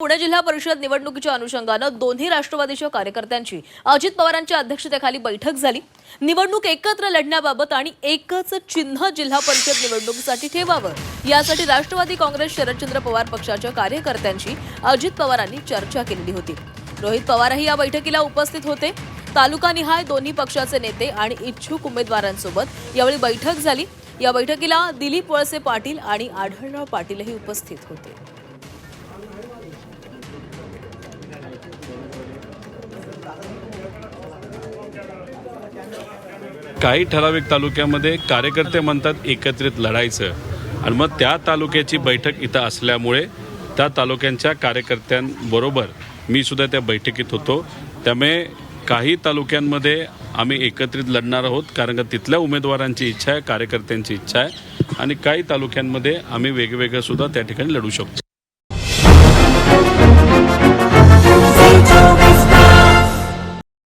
पुणे जिल्हा परिषद निवडणुकीच्या अनुषंगानं दोन्ही राष्ट्रवादीच्या कार्यकर्त्यांची अजित पवारांच्या अध्यक्षतेखाली बैठक झाली. निवडणूक एकत्र लढण्याबाबत आणि एकच चिन्ह जिल्हा परिषद निवडणुकीसाठी ठेवावं. यासाठी राष्ट्रवादी काँग्रेस शरदचंद्र पवार पक्षाच्या कार्यकर्त्यांशी अजित पवारांनी चर्चा केलेली होती. रोहित पवारही या बैठकीला उपस्थित होते. तालुकानिहाय दोन्ही पक्षाचे नेते आणि इच्छुक उमेदवारांसोबत यावेळी बैठक झाली. या बैठकीला दिलीप वळसे पाटील आणि आढळराव पाटीलही उपस्थित होते. काही ठराविक तालुक्यामध्ये कार्यकर्ते म्हणतात एकत्रित लढायचं. आणि मग त्या तालुक्याची बैठक इथं असल्यामुळे त्या तालुक्यांच्या कार्यकर्त्यांबरोबर मी सुद्धा त्या बैठकीत होतो. त्यामुळे काही तालुक्यांमध्ये आम्ही एकत्रित लढणार आहोत कारण का तिथल्या उमेदवारांची इच्छा आहे कार्यकर्त्यांची इच्छा आहे. आणि काही तालुक्यांमध्ये आम्ही वेगवेगळं सुद्धा त्या ठिकाणी लढू शकतो.